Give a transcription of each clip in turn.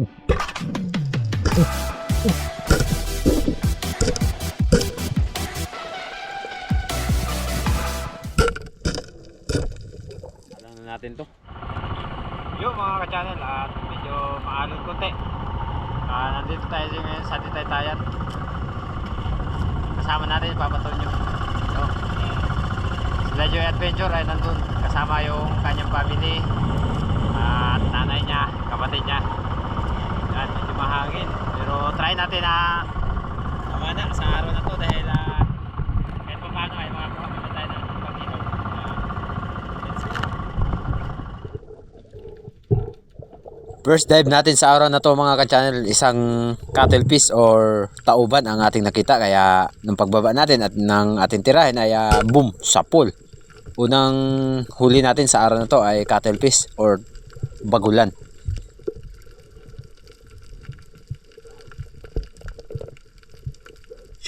Alam na natin to. Yo mga ka-channel at medyo maalon konti. Ah, nandito tayo ngayon sa Titaytayan. Kasama natin Papa Tonyo. So, sila Joy Adventure ay nandun kasama yung kanyang family at nanay niya, kapatid niya. Mahangin. Pero try natin na tama na sa araw na to dahil ah, kahit pa paano ay makakuha pa tayo ng let's go. First dive natin sa araw na to mga ka-channel, isang cattle piece or tauban ang ating nakita. Kaya nung pagbaba natin at ng ating tirahin ay ah, boom, sapul. Unang huli natin sa araw na to ay cattle piece or bagulan.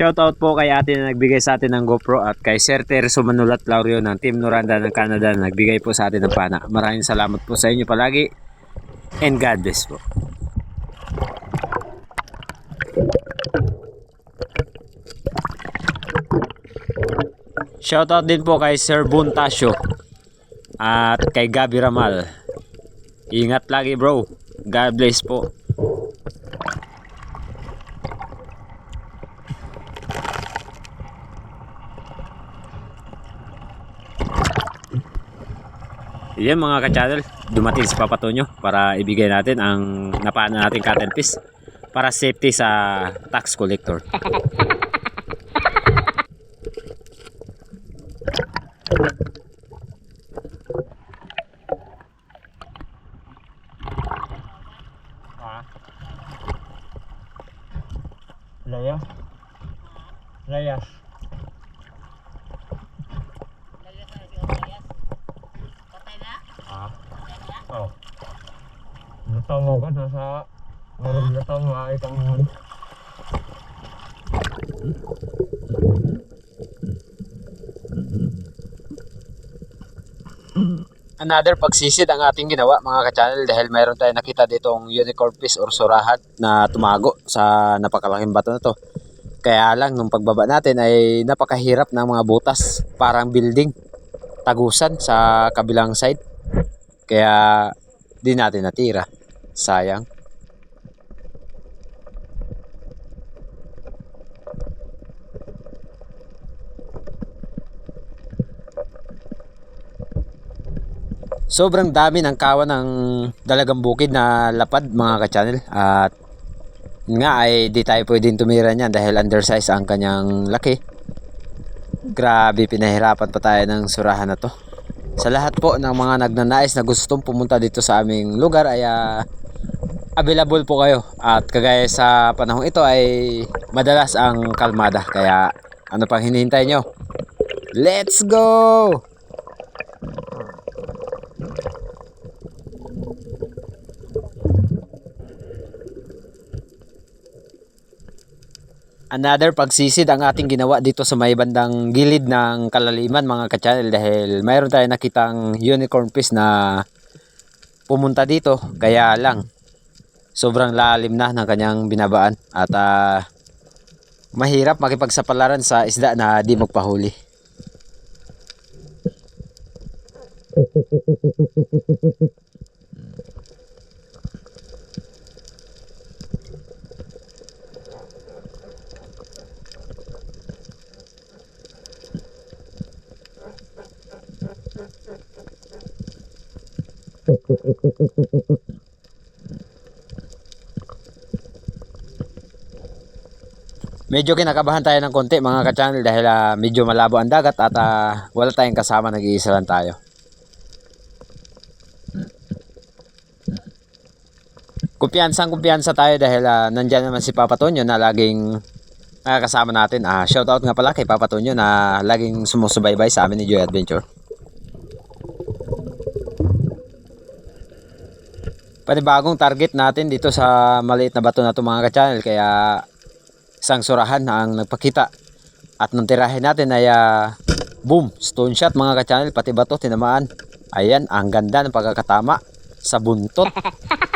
Shoutout po kay ate na nagbigay sa atin ng GoPro at kay Sir Terzo Manulat Laurio ng Team Noranda ng Canada na nagbigay po sa atin ng pana. Maraming salamat po sa inyo palagi and God bless po. Shoutout din po kay Sir Buntasio at kay Gabi Ramal. Ingat lagi bro. God bless po. Yan mga ka-channel, dumating si Papa Tonyo para ibigay natin ang napaan natin cattle piece para safety sa tax collector. Laya? Layas. Ah. Oh. Mo ka na sa marag luto mo ay kang Another pagsisid ang ating ginawa mga ka-channel dahil mayroon tayong nakita ditong unicorn fish or surahat na tumago sa napakalaking bato na to. Kaya lang nung pagbaba natin ay napakahirap ng mga butas, parang building, tagusan sa kabilang side. Kaya di natin natira. Sayang. Sobrang dami ng kawan ng dalagang bukid na lapad mga ka-channel at nga ay di tayo pwedeng tumira niyan dahil undersize ang kanyang laki. Grabe pinahirapan pa tayo ng surahan na to. Sa lahat po ng mga nagnanais na gustong pumunta dito sa aming lugar ay ah, available po kayo at kagaya sa panahong ito ay madalas ang kalmada kaya ano pang hinihintay nyo? Let's go! Another pagsisid ang ating ginawa dito sa may bandang gilid ng kalaliman mga ka-channel dahil mayroon tayo nakitang unicorn fish na pumunta dito kaya lang sobrang lalim na ng kanyang binabaan at ah, mahirap makipagsapalaran sa isda na di magpahuli. Medyo kinakabahan tayo ng konti mga ka-channel dahil ah, medyo malabo ang dagat at ah, wala tayong kasama nag-iisa lang tayo. Kumpiyansang kumpiyansa tayo dahil ah, nandyan naman si Papa Tonyo na laging nakakasama natin. Ah, shoutout nga pala kay Papa Tonyo na laging sumusubaybay sa amin ni Joy Adventure. Panibagong target natin dito sa maliit na bato na to mga ka-channel kaya isang surahan ang nagpakita. At nung tirahin natin ay ah, boom, stone shot mga ka-channel, pati bato tinamaan. Ayan, ang ganda ng pagkakatama sa buntot.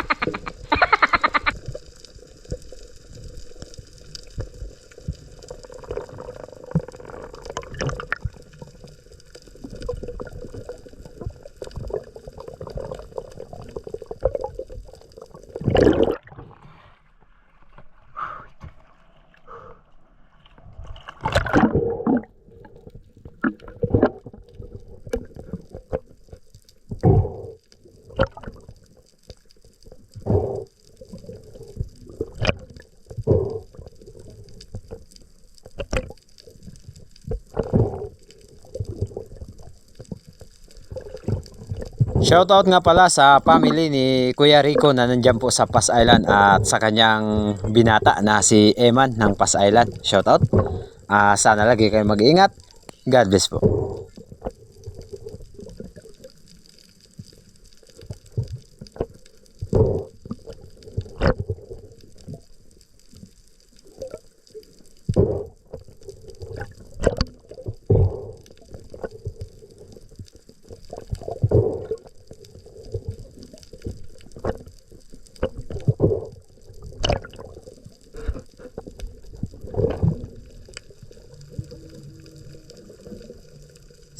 Shoutout nga pala sa family ni Kuya Rico na nandyan po sa Pas Island at sa kanyang binata na si Eman ng Pas Island. Shoutout. Ah, sana lagi kayo mag-iingat. God bless po.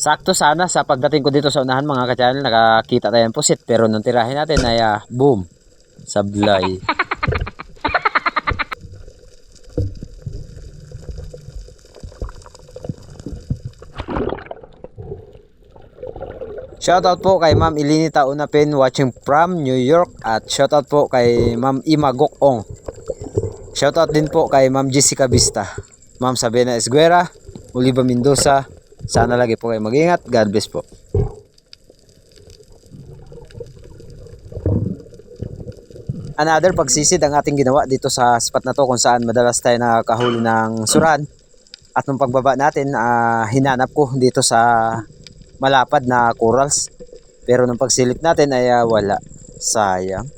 Sakto sana sa pagdating ko dito sa unahan mga ka-channel, nakakita tayo ng pusit. Pero nung tirahin natin ay ah, boom, sablay. Shoutout po kay Ma'am Ilini Taunapin watching from New York at shoutout po kay Ma'am Ima Gokong. Shoutout din po kay Ma'am Jessica Vista, Ma'am Sabena Esguera, Oliva Mendoza. Sana lagi po kayo mag-ingat. God bless po. Another pagsisid ang ating ginawa dito sa spot na to kung saan madalas tayo nakakahuli ng suran. At nung pagbaba natin, ah, hinanap ko dito sa malapad na corals. Pero nung pagsilip natin ay ah, wala. Sayang.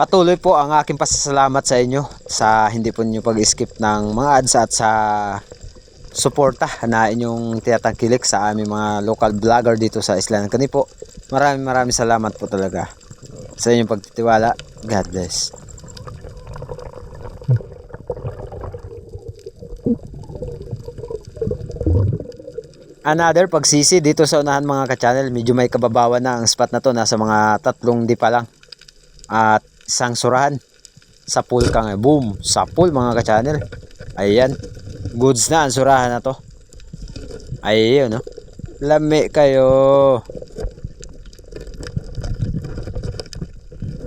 Patuloy po ang aking pasasalamat sa inyo sa hindi po ninyo pag-skip ng mga ads at sa suporta na inyong tinatangkilik sa aming mga local vlogger dito sa Isla ng Kanipo. Maraming maraming salamat po talaga sa inyong pagtitiwala. God bless. Another pagsisi dito sa unahan mga ka-channel, medyo may kababawan na ang spot na to, nasa mga tatlong di pa lang. At isang surahan sa pool ka nga. Boom! Sa pool mga ka-channel. Ayan. Goods na ang surahan na to. Ayun no. Lami kayo.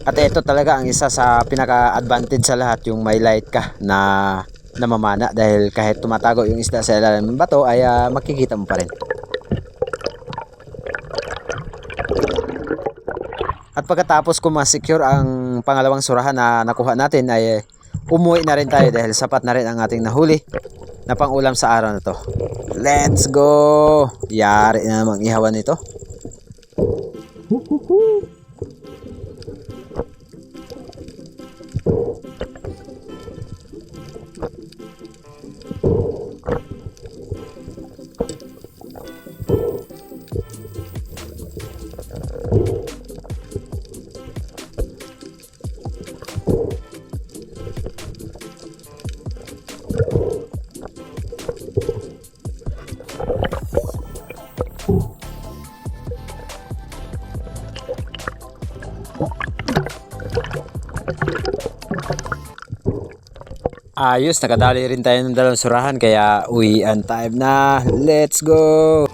At ito talaga ang isa sa pinaka-advantage sa lahat yung may light ka na namamana dahil kahit tumatago yung isda sa ilalim ng bato ay ah, makikita mo pa rin. At pagkatapos ko ma-secure ang pangalawang surahan na nakuha natin ay umuwi na rin tayo dahil sapat na rin ang ating nahuli na pangulam sa araw na to. Let's go! Yari na namang ihawan nito. Ayos, nakadali rin tayo ng dalawang surahan kaya uwian time na. Let's go!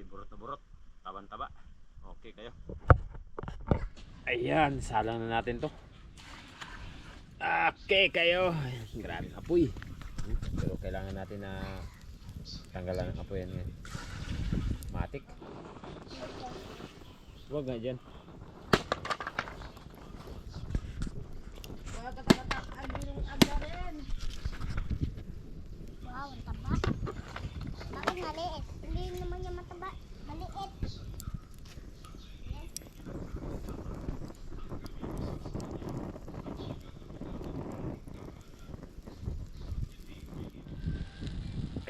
Grabe, burot na burot. Taban-taba. Okay kayo. Ayan, salang na natin to. Okay kayo. Grabe apoy. Pero kailangan natin na tanggalan ng apoy yan. yan. Matik. Huwag nga dyan. Wow, ang taba. Bakit maliit? Hindi naman yung mataba. Maliit.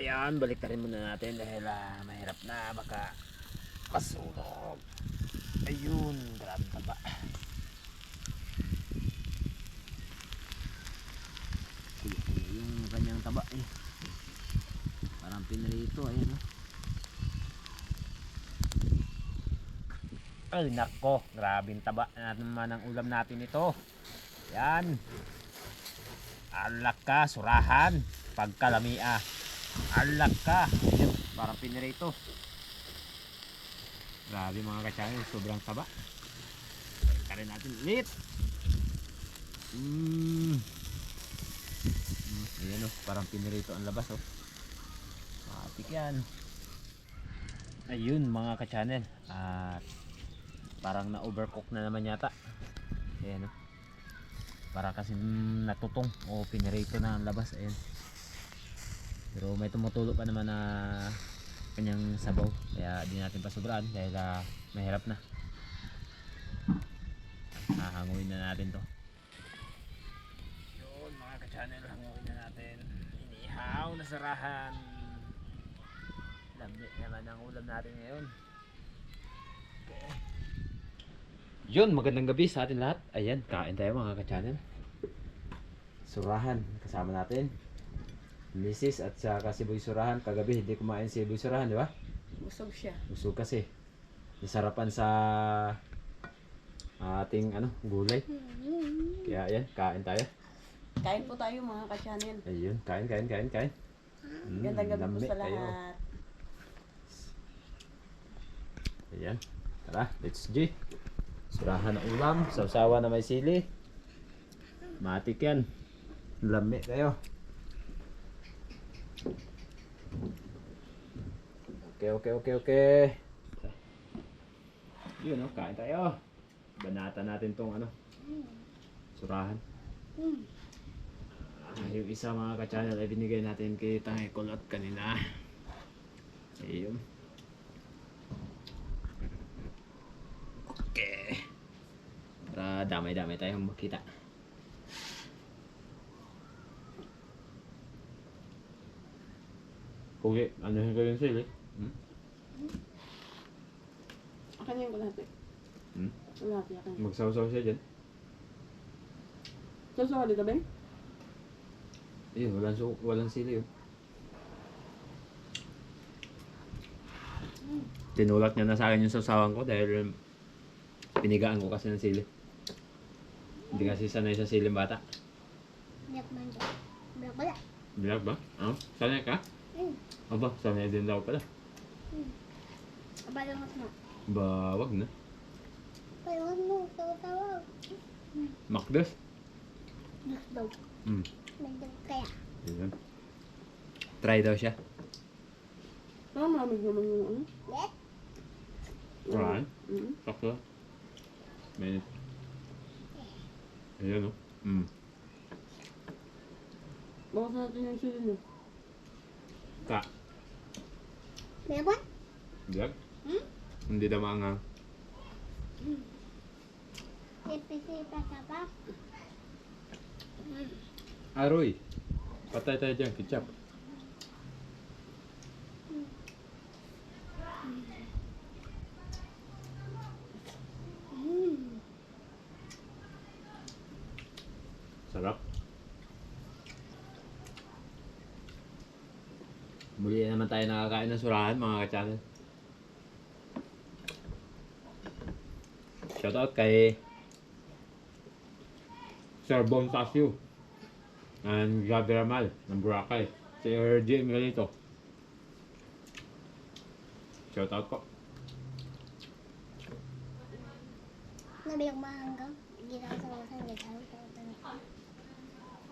Ayan, balik rin muna natin dahil ah, mahirap na baka masunog. Ayun, grabe taba. Yung kanyang taba eh. Parang pinrito, ayun oh. Ay nako, grabing taba na naman ang ulam natin ito. Yan. Alak ka, surahan. Pagkalamia. Alak ka. Ayun, parang pinrito. Grabe mga kachanil, sobrang taba. Balik rin natin ulit. Mm. Mm, ayan oh, parang pinrito ang labas oh. Matik yan. Ayun mga ka-channel. At parang na-overcook na naman yata. Ayan oh. Para kasi natutong o pinirito na ang labas. Ayan. Pero may tumutulo pa naman na kanyang sabaw. Kaya di natin pasobraan dahil ah, mahirap na. Hahanguin na natin to. Yun mga ka-channel, hanguin na natin. Inihaw na sarahan. Lamig naman ang ulam natin ngayon. Okay. Yun, magandang gabi sa atin lahat. Ayan, kain tayo mga ka-channel. Surahan, kasama natin. Mrs. at saka si Boy Surahan. Kagabi hindi kumain si Boy Surahan, di ba? Busog siya. Busog kasi. Nasarapan sa ating ano, gulay. Kaya ayan, kain tayo. Kain po tayo mga ka-channel. Ayun, kain, kain, kain, kain. Mm, Gandang gabi po lami sa kayo. lahat. Ayan. Tara, let's G. Surahan ng ulam, sausawa na may sili. Matik yan. Lami kayo. Okay, okay, okay, okay. Yun, no? kain tayo. Banata natin tong ano, surahan. Ah, yung isa mga ka-channel ay binigay natin kay Tangay Kulot kanina. Ayun. Okay. Para damay-damay tayong makita. Pugi, ano yung gawin sila? Hmm? Akin yung kalahati. Hmm? Kalahati akin. Magsaw-saw siya dyan. Susuha dito, Ben? Ayun, walang, su- walang sili yun. Tinulak niya na sa akin yung sasawan ko dahil pinigaan ko kasi ng sili. Hindi kasi sanay sa siling bata. Black man dyan. Black wala. Bilag ba? Oh, sanay ka? Hmm. Aba, sanay din daw pala. Abalangot mo. Ba, wag na. Palangot mo. Tawag-tawag. Makdos. Black daw. Hmm. Nagdag kaya. Yun. Try daw siya. Ah, malamig naman yung ano. Alright. Mm. Sakto. Minute. Ayan o. Hmm. Bawas natin yung sili niyo. Ka. Meron? Bilag? Hmm? Hindi daw maangang. Sipi-sipa ka pa. Aroy. Patay tayo dyan, ketchup. Naman tayo nakakain ng surahan mga ka-channel. Shoutout kay Sir Bon Tasio and Gabi Ramal ng Boracay. Si RJ Melito. Shoutout po. Nabiyak mahanggang. Hindi na ako sa wasan. Nagkaroon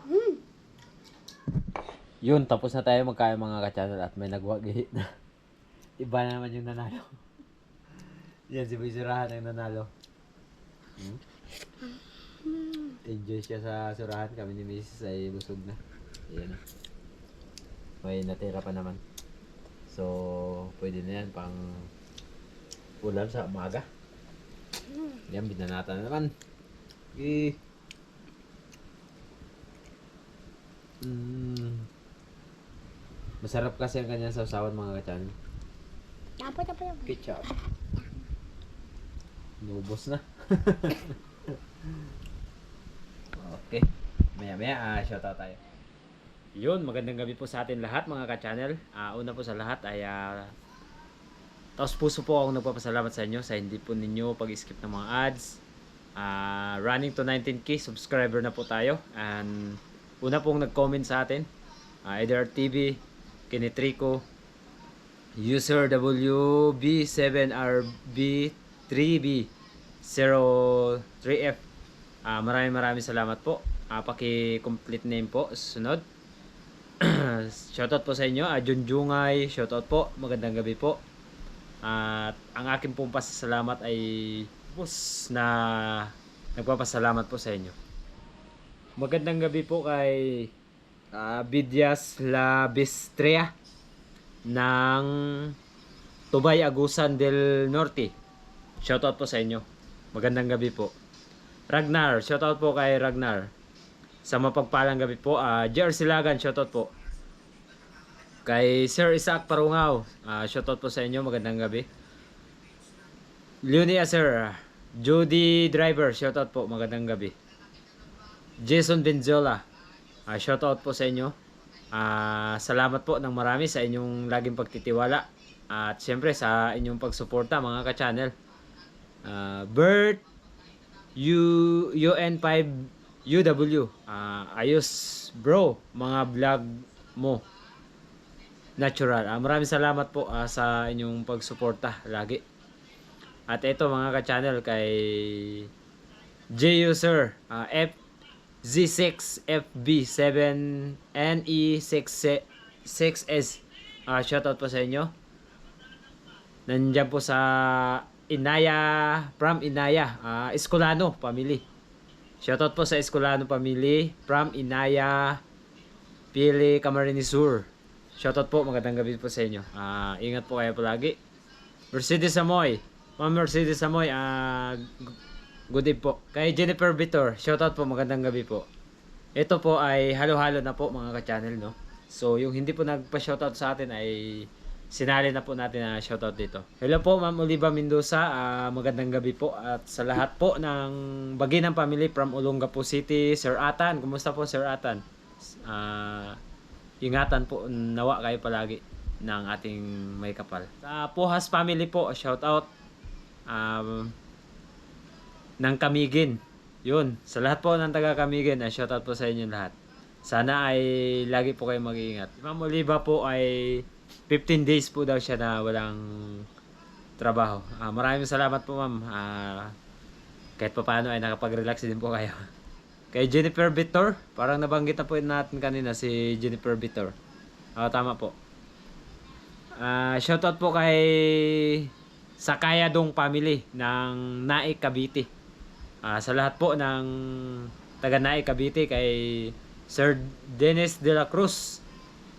Hmm. Yun, tapos na tayo magkain mga ka-channel at may nagwagi na. Iba na naman yung nanalo. Yan, si Surahan ang nanalo. Hmm? Enjoy siya sa surahan. Kami ni Mrs. ay busog na. Ayan na. May natira pa naman. So, pwede na yan pang ulam sa umaga. Yan, binanata na naman. Eh. Mm. Masarap kasi ang kanyang sausawan mga. Dapat apa yung Ketchup. Lubos na. okay. Maya maya, ah, shoutout tayo. Yun, magandang gabi po sa atin lahat mga ka-channel. Ah, una po sa lahat ay uh, taos puso po akong nagpapasalamat sa inyo sa hindi po ninyo pag-skip ng mga ads. Ah, running to 19k subscriber na po tayo. And una pong nag-comment sa atin, ah, either TV, Kinitrico, user WB7RB3B03F. Ah, maraming maraming salamat po. Ah, paki-complete name po sunod. shoutout po sa inyo, ah, Junjungay, shoutout po, magandang gabi po. At ang aking pong pasasalamat ay bus na nagpapasalamat po sa inyo. Magandang gabi po kay ah, Bidyas Labistrea ng Tubay Agusan del Norte. Shoutout po sa inyo. Magandang gabi po. Ragnar, shoutout po kay Ragnar. Sa mapagpalang gabi po, ah JR Silagan, shoutout po. Kay Sir Isaac Parungaw, ah shoutout po sa inyo, magandang gabi. Leonia Sir, Judy Driver, shoutout po, magandang gabi. Jason Benzola, ah shoutout po sa inyo. Ah salamat po ng marami sa inyong laging pagtitiwala. At siyempre sa inyong pagsuporta mga ka-channel. Ah Bert U UN5 UW. Ah, ayos bro, mga vlog mo. Natural. Ah, maraming salamat po ah, sa inyong pagsuporta lagi. At ito mga ka-channel kay J User ah, F Z6FB7NE66S. Ah, shoutout po sa inyo. Nandiyan po sa Inaya, from Inaya, ah, Escolano family. Shoutout po sa Escolano family from Inaya, Pili, Camarines Sur. Shoutout po, magandang gabi po sa inyo. Ah, ingat po kayo palagi. Mercedes Amoy. Ma'am Mercedes Amoy, gu- good day po. Kay Jennifer Vitor, shoutout po, magandang gabi po. Ito po ay halo-halo na po mga ka-channel, no? So, yung hindi po nagpa-shoutout sa atin ay sinali na po natin na shoutout dito. Hello po, Ma'am Oliva Mendoza. Ah, magandang gabi po. At sa lahat po ng Baginang Family from Olongapo City, Sir Atan. Kumusta po, Sir Atan? Ah, ingatan po, nawa kayo palagi ng ating may kapal. Sa Pohas Family po, shoutout. Um, ng Kamigin. Yun, sa lahat po ng taga Kamigin, uh, shoutout po sa inyo lahat. Sana ay lagi po kayo mag-iingat. Si Ma'am Oliva po ay 15 days po daw siya na walang trabaho. Ah, maraming salamat po ma'am. Ah, kahit pa paano ay nakapag-relax din po kayo. Kay Jennifer Vitor, parang nabanggit na po natin kanina si Jennifer Vitor. Ah, tama po. Ah, shoutout po kay Sakayadong family ng Naik Cavite. Ah, sa lahat po ng taga Naik Cavite kay Sir Dennis De La Cruz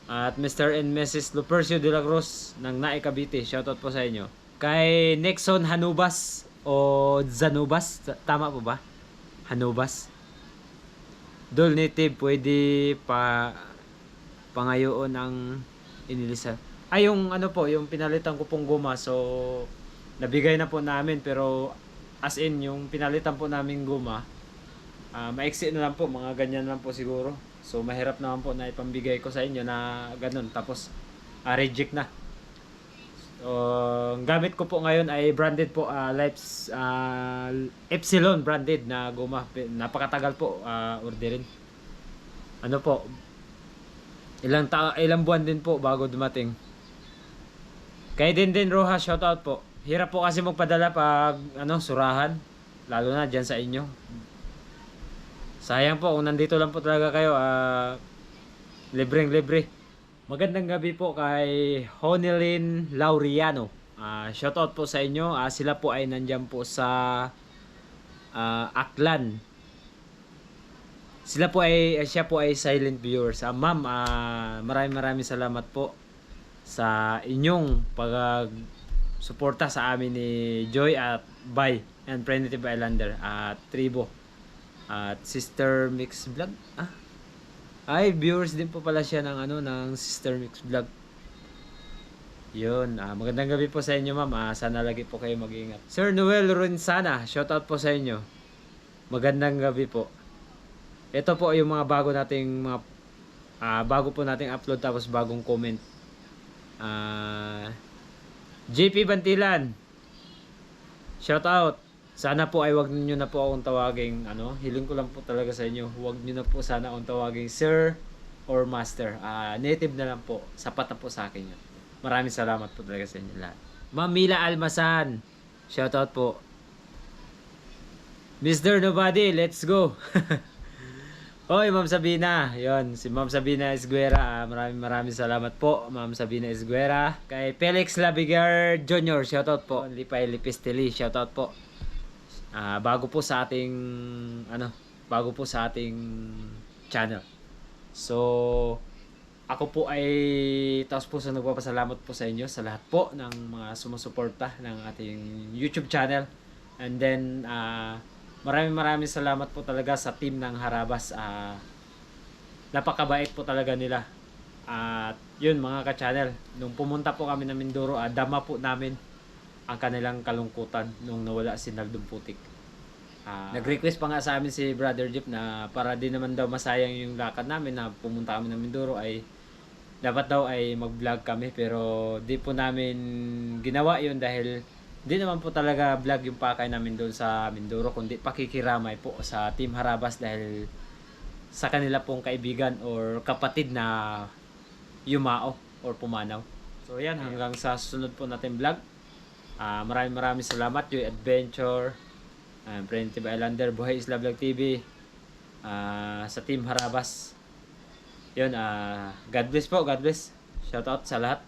at Mr. and Mrs. Lupercio De La Cruz ng Naik Cavite. Shoutout po sa inyo. Kay Nixon Hanubas o Zanubas, tama po ba? Hanubas. Dol native pwede pa pangayoon ang inilisa. Ay yung ano po, yung pinalitan ko pong guma so nabigay na po namin pero as in yung pinalitan po namin guma ah maiksi na lang po, mga ganyan lang po siguro. So mahirap naman po na ipambigay ko sa inyo na ganun tapos ah, reject na. Ang gamit ko po ngayon ay branded po ah, Life's ah, Epsilon branded na guma. Napakatagal po ah, orderin. Ano po? Ilang ta ilang buwan din po bago dumating. Kay din din Roja, shoutout po. Hirap po kasi magpadala pag ano, surahan. Lalo na dyan sa inyo. Sayang po kung nandito lang po talaga kayo, ah libreng libre. Magandang gabi po kay Honelin Lauriano. Ah shoutout po sa inyo. Ah sila po ay nandyan po sa ah, Aklan. Sila po ay siya po ay silent viewers. Ah, ma'am, ah, maraming maraming salamat po sa inyong pag suporta sa amin ni Joy at Bay and Primitive Islander at Tribo at Sister Mix Vlog ah Ay, viewers din po pala siya ng ano ng Sister Mix Vlog. Yun, ah, magandang gabi po sa inyo ma'am. Ah, sana lagi po kayo mag-ingat. Sir Noel Ronsana, shoutout po sa inyo. Magandang gabi po. Ito po yung mga bago nating mga ah, bago po nating upload tapos bagong comment. Ah, JP Bantilan. Shoutout. Sana po ay wag niyo na po akong tawaging ano, hiling ko lang po talaga sa inyo. Wag niyo na po sana akong tawaging sir or master. Ah, native na lang po. Sapat na po sa akin 'yun. Maraming salamat po talaga sa inyo lahat. Ma'am Mila Almasan. Shoutout po. Mr. Nobody, let's go. Oy, Ma'am Sabina. Yon, si Ma'am Sabina Esguera. Ah, maraming maraming salamat po, Ma'am Sabina Esguera. Kay Felix Labigar Jr. Shoutout po. Lipay Lipistili. Shoutout po. Ah, bago po sa ating ano, bago po sa ating channel. So, ako po ay taos puso nagpapasalamat po sa inyo sa lahat po ng mga sumusuporta ng ating YouTube channel. And then, ah, maraming maraming salamat po talaga sa team ng Harabas. Ah, napakabait po talaga nila. At yun mga ka-channel, nung pumunta po kami ng Mindoro, ah, dama po namin ang kanilang kalungkutan nung nawala si Naldong Putik. Ah, nag-request pa nga sa amin si Brother Jeep na para din naman daw masayang yung lakad namin na pumunta kami ng Mindoro ay dapat daw ay mag-vlog kami pero di po namin ginawa yun dahil di naman po talaga vlog yung pakay namin doon sa Mindoro kundi pakikiramay po sa Team Harabas dahil sa kanila pong kaibigan or kapatid na yumao or pumanaw. So yan, hanggang sa susunod po natin vlog. Ah, maraming maraming salamat. Joy Adventure, uh, Primitive Islander, Buhay Isla Vlog TV, ah, sa Team Harabas. Yun, ah, God bless po, God bless. Shout out sa lahat.